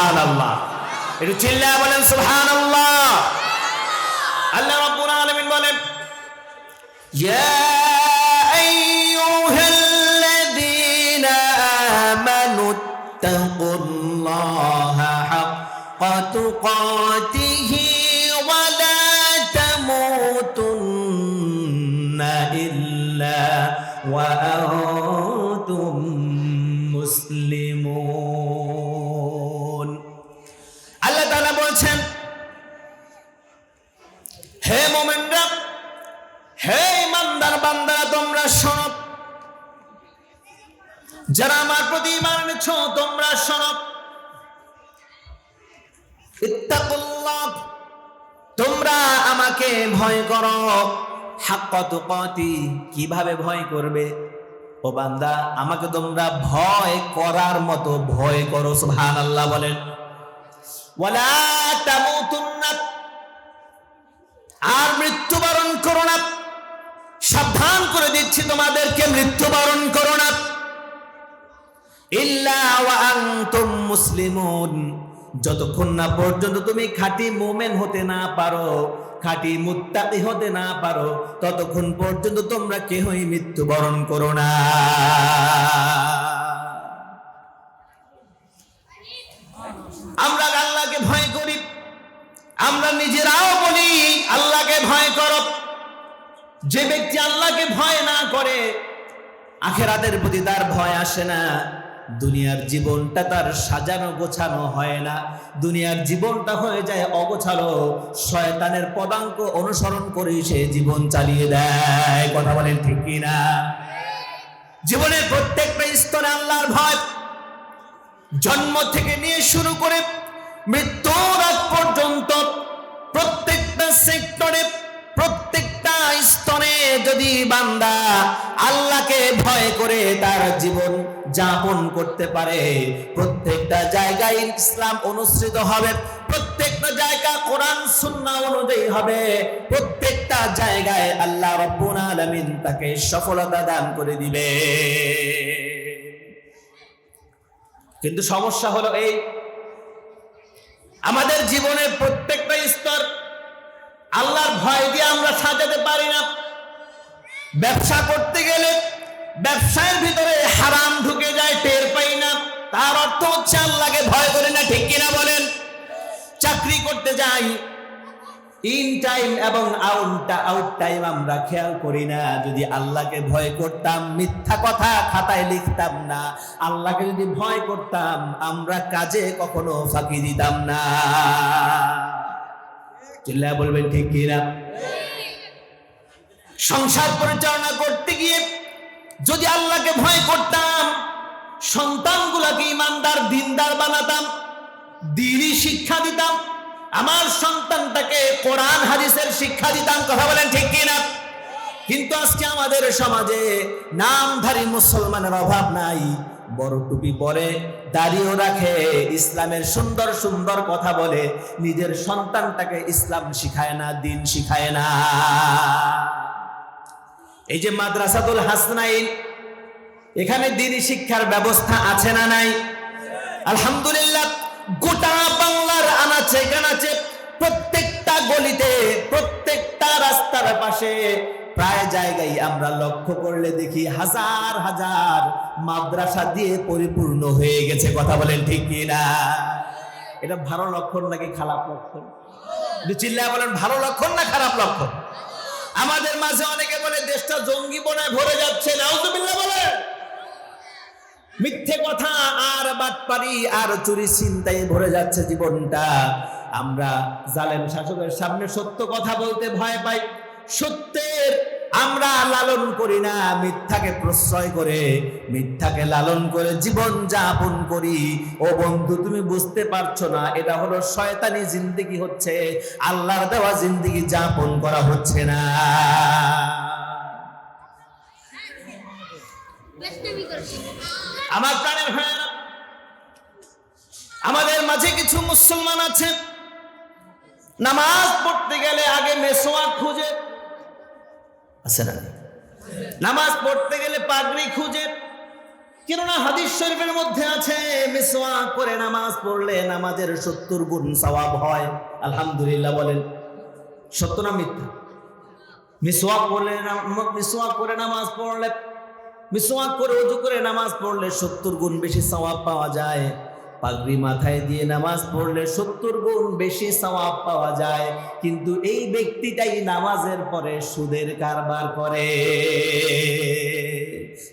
সুবহান আল্লাহ একটু চিল্লা বলেন সুবহান আল্লাহ আল্লাহ রাব্বুল আলামিন বলেন ইয়া আইয়ুহাল্লাযীনা আমানু তাকুল্লাহা হাক্কা তুকাতিহি ওয়া লা তামুতুন্না ইল্লা ওয়া আল্লাহ বলছেন, হে মোমেনরা, হে ইমানদার বান্দারা, তোমরা শোনো। যারা আমার প্রতি ইমান এনেছ, তোমরা শোনো। ইত্তাকুল্লাহ, তোমরা আমাকে ভয় করো। হাক্কা তুকাতি, কীভাবে ভয় করবে? ও বান্দা, আমাকে তোমরা ভয় করার মতো ভয় করো, সুবহানাল্লাহ বলেন। আর মৃত্যুবরণ করো না। সাবধান করে দিচ্ছি তোমাদেরকে, মৃত্যুবরণ করো না। মুসলিমুন। যতক্ষণ না পর্যন্ত তুমি খাঁটি মোমেন হতে না পারো, খাঁটি মুত্তাকি হতে না পারো, ততক্ষণ পর্যন্ত তোমরা কেহই মৃত্যুবরণ করো না আমরা আল্লাহকে ভয় করি আমরা নিজেরাও বলি, আল্লাহকে ভয় করো। যে ব্যক্তি আল্লাহকে ভয় না করে, আখেরাতের প্রতি তার ভয় আসে না। দুনিয়ার জীবনটা তার সাজানো গোছানো হয় না। দুনিয়ার জীবনটা হয়ে যায় অগোছালো। শয়তানের পদাঙ্ক অনুসরণ করে সে জীবন চালিয়ে দেয়। কথা বলেন ঠিক না জীবনের প্রত্যেকটা স্তরে আল্লাহর ভয়। জন্ম থেকে নিয়ে শুরু করে মৃত্যুর আগ পর্যন্ত সেক্টরে প্রত্যেকটা স্তরে যদি বান্দা আল্লাহকে ভয় করে তার জীবন যাপন করতে পারে, প্রত্যেকটা জায়গায় ইসলাম অনুসৃত হবে, প্রত্যেকটা জায়গা কোরআন, সুন্নাহ অনুযায়ী হবে, প্রত্যেকটা জায়গায় আল্লাহ রব্বুল আলামিন তাকে সফলতা দান করে দিবে। কিন্তু সমস্যা হলো এই, আমাদের জীবনের প্রত্যেকটা স্তর আল্লাহর ভয় দিয়ে আমরা সাজাতে পারি না। ব্যবসা করতে গেলে ব্যবসায়ের ভিতরে হারাম ঢুকে যায়, টের পাই না। তার অর্থ হচ্ছে আল্লাহকে ভয় করে না, ঠিক কিনা বলেন? চাকরি করতে যাই ইন টাইম এবং আউট আউট টাইম আমরা খেয়াল করি না। যদি আল্লাহকে ভয় করতাম, মিথ্যা কথা খাতায় লিখতাম না। আল্লাহকে যদি ভয় করতাম, আমরা কাজে কখনো ফাঁকি দিতাম না। চিল্লা বলবেন, ঠিক কিনা সংসার পরিচালনা করতে গিয়ে যদি আল্লাহকে ভয় করতাম, সন্তানগুলাকে ইমানদার, দিনদার বানাতাম, দিনই শিক্ষা দিতাম, আমার সন্তানটাকে কোরআন, হাদিসের শিক্ষা দিতাম, কথা বলেন ঠিক কিনা কিন্তু আজকে আমাদের সমাজে নামধারী মুসলমানের অভাব নাই। বড় টুপি পরে দাড়িও রাখে, ইসলামের সুন্দর সুন্দর কথা বলে, নিজের সন্তানটাকে ইসলাম শিখায় না, দিন শিখায় না। এই যে মাদ্রাসাতুল হাসনাইন এখানে দিনই শিক্ষার ব্যবস্থা আছে না নাই? আলহামদুলিল্লাহ, গোটা বাংলার আনাচে কানাচে প্রত্যেকটা গলিতে, প্রত্যেকটা রাস্তার পাশে প্রায় জায়গায় আমরা লক্ষ্য করলে দেখি হাজার হাজার মাদ্রাসা দিয়ে পরিপূর্ণ হয়ে গেছে। কথা বলেন ঠিক কি না এটা ভালো লক্ষণ নাকি খারাপ লক্ষণ? চিল্লায় বলেন, ভালো লক্ষণ না খারাপ লক্ষণ? আমাদের মাঝে অনেকে বলে, দেশটা জঙ্গি বনায় ভরে যাচ্ছে। নাউজুবিল্লাহ বলে মিথ্যে কথা আর বাটপারি আর চুরি চিন্তায় ভরে যাচ্ছে জীবনটা। আমরা জালেম শাসকের সামনে সত্য কথা বলতে ভয় পাই। সত্যের আমরা লালন করি না, মিথ্যাকে প্রশ্রয় করে, মিথ্যাকে লালন করে জীবন যাপন করি। ও বন্ধু, তুমি বুঝতে পারছ না, এটা হলো শয়তানি জিন্দিগি হচ্ছে, আল্লাহর দেওয়া জিন্দিগি যাপন করা হচ্ছে না। আমার প্রাণের আমাদের মাঝে কিছু মুসলমান আছে, নামাজ পড়তে গেলে আগে মেসোয়াক খুঁজে আছে না নামাজ পড়তে গেলে পাগড়ি খুঁজে। কেননা হাদিস শরীফের মধ্যে আছে, মিসওয়াক করে নামাজ পড়লে নামাজের সত্তর গুণ সওয়াব হয়। আলহামদুলিল্লাহ বলেন। সত্য না মিথ্যা? মিসওয়াক করলে মিসওয়াক করে নামাজ পড়লে, মিসওয়াক করে উজু করে নামাজ পড়লে সত্তর গুণ বেশি সওয়াব পাওয়া যায়। পাগড়ি মাথায় দিয়ে নামাজ পড়লে সত্তর গুণ বেশি সওয়াব পাওয়া যায়। কিন্তু এই ব্যক্তিটাই নামাজের পরে সুদের কারবার করে।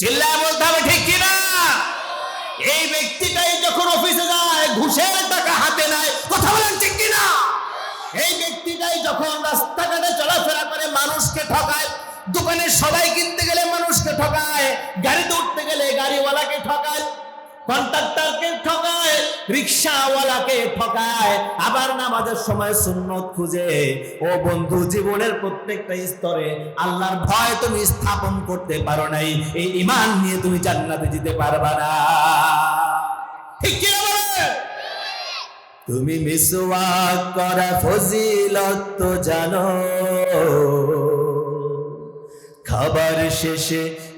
চিল্লা বলতে হবে ঠিক কিনা? এই ব্যক্তিটাই যখন অফিসে যায়, ঘুষের টাকা হাতে নেয়, কথা বলেন ঠিক কিনা? এই ব্যক্তিটাই যখন রাস্তাঘাটে চলাফেরা করে, মানুষকে ঠকায়, দোকানে সবাই কিনতে গেলে মানুষকে ঠকায়, গাড়িতে উঠতে গেলে গাড়িওয়ালাকে ঠকায় কন্ট্রাক্টরকে ঠকায়, রিক্সাওয়ালাকে ঠকায়, আবার নামাজের সময় সুন্নত খুঁজে। ও বন্ধু, জীবনের প্রত্যেকটা স্তরে আল্লাহর ভয় তুমি স্থাপন করতে পারো নাই। এই ইমান নিয়ে তুমি জান্নাতে যেতে পারবা না। ঠিক কি তুমি মিসওয়াক করা ফজিলত তো জানো। খাবার শেষে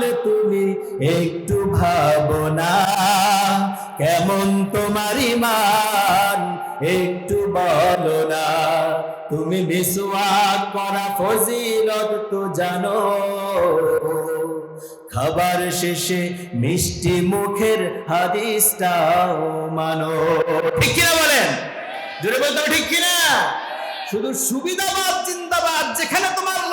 মুসলমান তুমি একটু ভাবো না। কেমন তোমার ইমান একটু বলো না। তুমি বিশ্বাস করা ফজিলত তো জানো। খাবার শেষে মিষ্টি মুখের হাদিসটাও মানো। ঠিক কিনা বলেন? জোরে বলতে ঠিক কিনা? শুধু সুবিধাবাদ, চিন্তাবাদ, যেখানে তোমার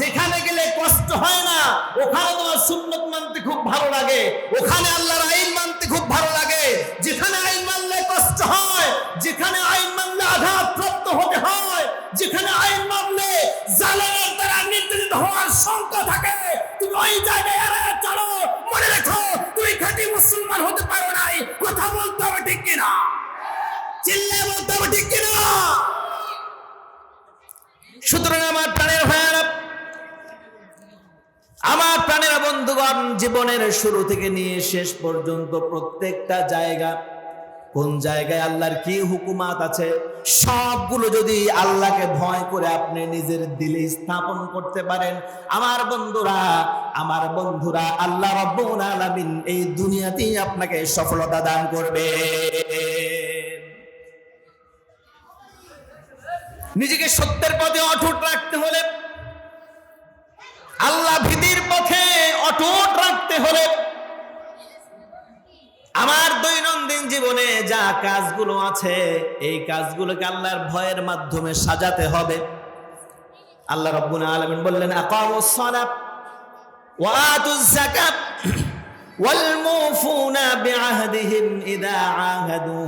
যেখানে গেলে কষ্ট হয় না, ওখানে তোমার সুন্নত মানতে খুব ভালো লাগে, ওখানে আল্লাহর আইন মানতে খুব ভালো লাগে। যেখানে আইন মানলে কষ্ট হয়, যেখানে আইন মানলে আঘাত প্রাপ্ত হতে হয়, যেখানে আইন মানলে জালেমের দ্বারা নির্যাতিত হওয়ার শঙ্কা থাকে, তুমি ওই জায়গায় বন্ধুগণ জীবনের শুরু থেকে নিয়ে শেষ পর্যন্ত প্রত্যেকটা জায়গা, কোন জায়গায় আল্লাহর কি হুকুমাত আছে, সবগুলো যদি আল্লাহকে ভয় করে আপনি নিজের দিলে স্থাপন করতে পারেন। আমার বন্ধুরা আমার বন্ধুরা, আল্লাহ রব্বুল আলামিন এই দুনিয়াতেই আপনাকে সফলতা দান করবে। নিজেকে সত্যের পথে অটুট রাখতে হলে আল্লাহ ভীতির পথে অটুট রাখতে হলে আমার দৈনন্দিন জীবনে যা কাজগুলো আছে এই কাজগুলোকে আল্লাহর ভয়ের মাধ্যমে সাজাতে হবে আল্লাহ রব্বুল আলামিন বললেন আকামুস সালাত ওয়া আতুজ যাকাত ওয়াল মুফুনা বিআহদিহিম ইযা আহাদু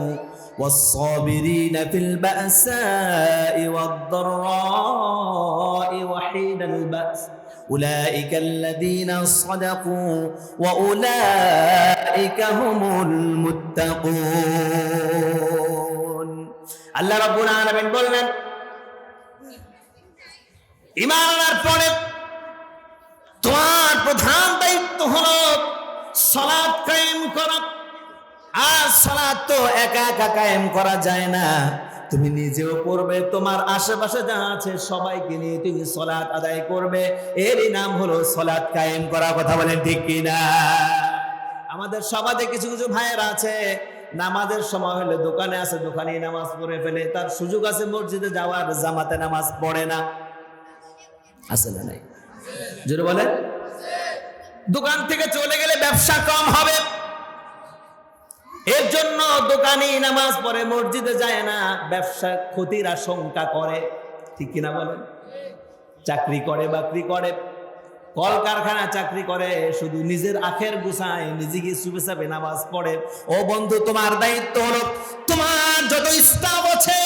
والصابرين في البأساء والضراء وحين البأس أولئك الذين صدقوا وأولئك هم المتقون আল্লাহ রাব্বুল আলামিন বললেন ঈমান আনার পরে তোমার প্রধান দায়িত্ব হলো সালাত কায়েম করা আর সালাত তো একা একা কায়েম করা যায় না তুমি নিজেও করবে তোমার আশেপাশে যা আছে সবাইকে নিয়ে তুমি সলাৎ আদায় করবে। এরই নাম হলো সলাৎ কায়েম করা, কথা বলেন ঠিক কিনা? আমাদের সমাজে কিছু কিছু ভাইয়েরা আছে, নামাজের সময় হলে দোকানে আছে দোকানে নামাজ পড়ে ফেলে। তার সুযোগ আছে মসজিদে যাওয়ার, জামাতে নামাজ পড়ে না। আছে না নাই? জোরে বলেন? দোকান থেকে চলে গেলে ব্যবসা কম হবে। এর জন্য দোকানি নামাজ পড়ে, মসজিদে যায় না, ব্যবসা ক্ষতির আশঙ্কা করে। ঠিক কিনা বলেন? চাকরি করে, বাকরি করে। কলকারখানা চাকরি করে, শুধু নিজের আখের গুছায় নিজেকে চাপে নামাজ পড়ে। ও বন্ধু, তোমার দায়িত্ব হলো, তোমার যত স্টাফ আছে,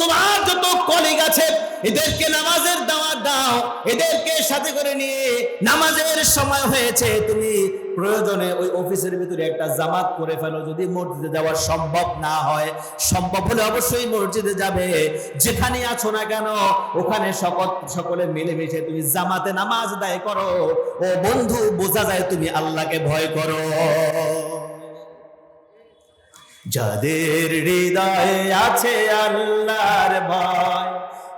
তোমার যত কলিগ আছে, এদেরকে নামাজের দাওয়াত দাও, এদেরকে সাথে করে নিয়ে নামাজের সময় হয়েছে, তুমি প্রয়োজনে ওই অফিসের ভিতরে একটা জামাত করে ফেলো। যদি মসজিদে যাওয়া সম্ভব না হয়, সম্ভব হলে অবশ্যই মসজিদে যাবে। যেখানে আছো না কেন, ওখানে সকল সকলে মিলেমিশে তুমি জামাতে নামাজ দায় করো। ও বন্ধু, বোঝা যায় তুমি আল্লাহকে ভয় করো। যাদের হৃদয়ে আছে আল্লাহর ভয়,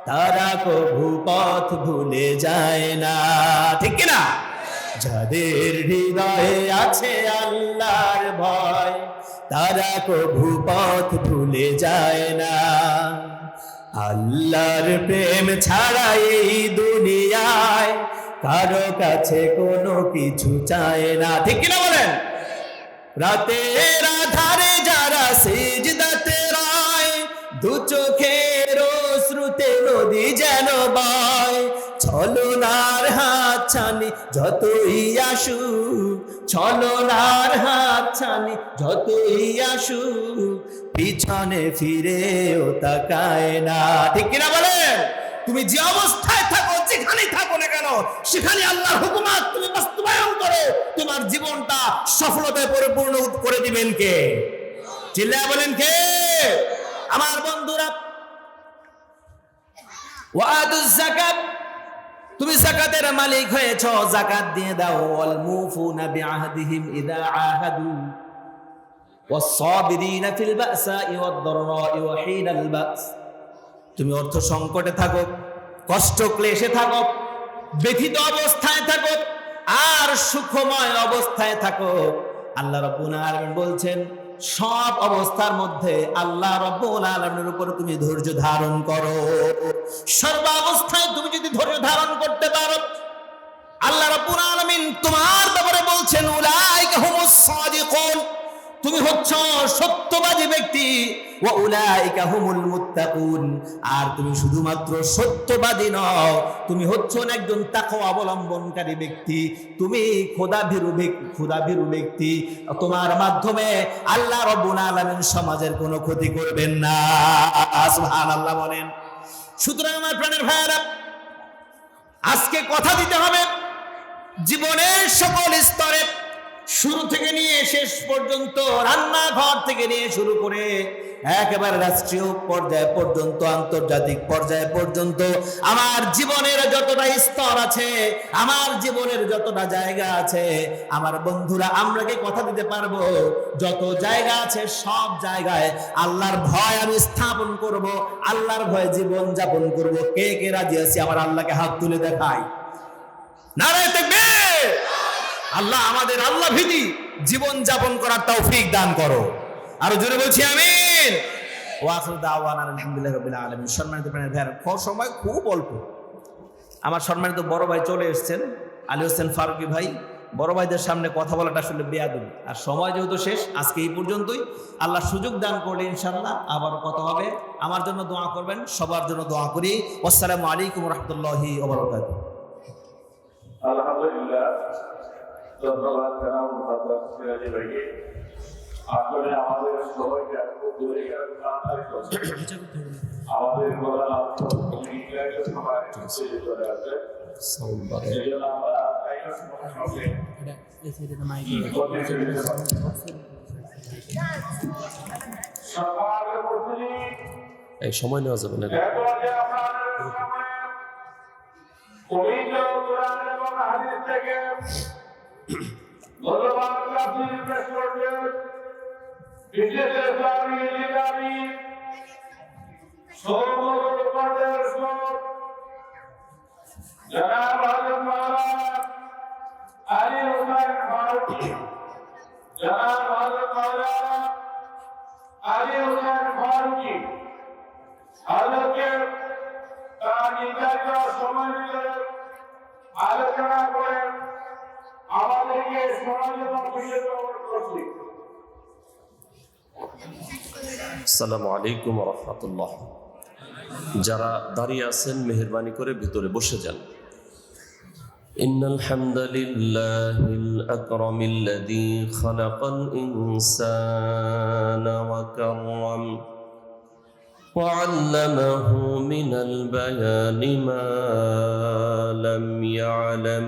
তারা কভু পথ ভুলে যায় না। ঠিক না যাদের হৃদয়ে আছে আল্লাহর ভয়, তারা কভু পথ ভুলে যায় না। আল্লাহর প্রেম ছাড়া এই দুনিয়ায় কারও কাছে কোনো কিছু চায় না। ঠিক কিনা বলেন? রাতের আধারে যারা সিজদাতে রায়, দু শ্রুতে নদী যেন বয়। ছলনার হাত ছানি, যতই আসুক। ছলনার হাত ছানি, যতই আসুক। পিছনে ফিরেও তাকায় না। ঠিক কিনা বলেন তুমি যে অবস্থায় থাকো, যেখানেই থাকো না কেন, সেখানে আল্লাহর হুকুমাত তুমি বাস্তবায়ন করো। তোমার জীবনটা সফলতায় পরিপূর্ণ করে দিবেন কে? চিল্লা বলেন কে? আমার বন্ধুরা তুমি যাকাতের মালিক হয়েছ যাকাত দিয়ে দাও ওয়াল মুফুনা বিআহদিহিম ইদা আহাদু والصابرين في البأساء والضراء وحين البأس তুমি অর্থ সংকটে থাকো কষ্ট ক্লেশে থাকো ব্যথিত অবস্থায় থাকো আর সুখময় অবস্থায় থাকো আল্লাহ রব্বুল আলামিন বলছেন সব অবস্থার মধ্যে আল্লাহ রব্বুল আলমের উপর তুমি ধৈর্য ধারণ করো। সর্ব অবস্থায় তুমি যদি ধৈর্য ধারণ করতে পারো, আল্লাহ রব্বুল আলমিন তোমার ব্যাপারে বলছেন, উলাইকা হুমুস সাদিকুন। তুমি হচ্ছ সত্যবাদী ব্যক্তি। আর তুমি শুধুমাত্র সত্যবাদী নও, তুমি হচ্ছ একজন তাকওয়া অবলম্বনকারী ব্যক্তি। তুমি খোদা ভীরু ব্যক্তি খোদা ব্যক্তি। তোমার মাধ্যমে আল্লাহ রাব্বুল আলামিন সমাজের কোনো ক্ষতি করবেন না। সুবহানাল্লাহ বলেন। সুতরাং আমার প্রাণের ভাইয়েরা, আজকে কথা দিতে হবে জীবনের সকল স্তরে শুরু থেকে নিয়ে শেষ পর্যন্ত, রান্নাঘর থেকে নিয়ে শুরু করে একেবারে রাষ্ট্রীয় পর্যায় পর্যন্ত, আন্তর্জাতিক পর্যায় পর্যন্ত, আমার জীবনের যতটা স্তর আছে, আমার জীবনের যতটা জায়গা আছে, আমার বন্ধুরা, আমরা কি কথা দিতে পারব? যত জায়গা আছে, সব জায়গায় আল্লাহর ভয় আমি স্থাপন করব, আল্লাহর ভয়ে জীবন যাপন করব। কে কে রাজি আছে? আমার আল্লাহকে হাত তুলে দেখায় নারায় দেখবে আল্লাহ আমাদের আল্লাহ ভীতি জীবন যাপন করার তৌফিক দান করো। আরও জোরে বলছি, আমিন। ওয়াখির দাওয়ানা আলহামদুলিল্লাহি রাব্বিল আলামিন। সম্মানিত প্রাণের ভাইয়েরা সময় খুব অল্প। আমার সম্মানিত বড় ভাই চলে এসেছেন, আলী হোসেন ফারুকি ভাই। বড় ভাইদের সামনে কথা বলাটা আসলে বেয়াদবি। আর সময় যেহেতু শেষ, আজকে এই পর্যন্তই। আল্লাহ সুযোগ দান করলে ইনশাল্লাহ আবার কথা হবে। আমার জন্য দোয়া করবেন, সবার জন্য দোয়া করি। আসসালামু আলাইকুম রহমতুল্লাহি আলহামদুলিল্লাহ। ধন্যবাদ জানাব সিরাজি ভাইকে আসলে আমাদের সবাইকে খুব দূরে। আমাদের আমরা এই সময় নেওয়া যাবে না। এত ধন্যবাদ বিশেষ জনাব হজরত মাওলানা আলী হুসাইন ফারুকি, জনাব হজরত মাওলানা আলী হুসাইন ফারুকি আলোকে তার নির্ধারিত সময় আলোচনা করে আমাদেরকে সমাজে ফিরে করছি আসসালামু আলাইকুম রহমতুল্লাহ যারা দাঁড়িয়ে আছেন মেহরবানি করে ভিতরে বসে যান إن الحمد لله الأكرم الذي خلق الإنسان وكرم وعلمه من البيان ما لم يعلم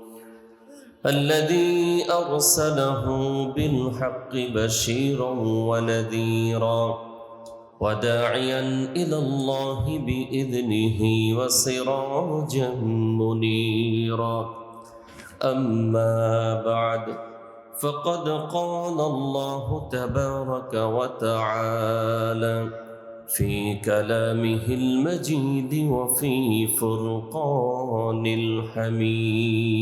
الذي أرسله بالحق بشيرا ونذيرا وداعيا إلى الله بإذنه وسراجا منيرا. أما بعد فقد قال الله تبارك وتعالى في كلامه المجيد وفي فرقان الحميد.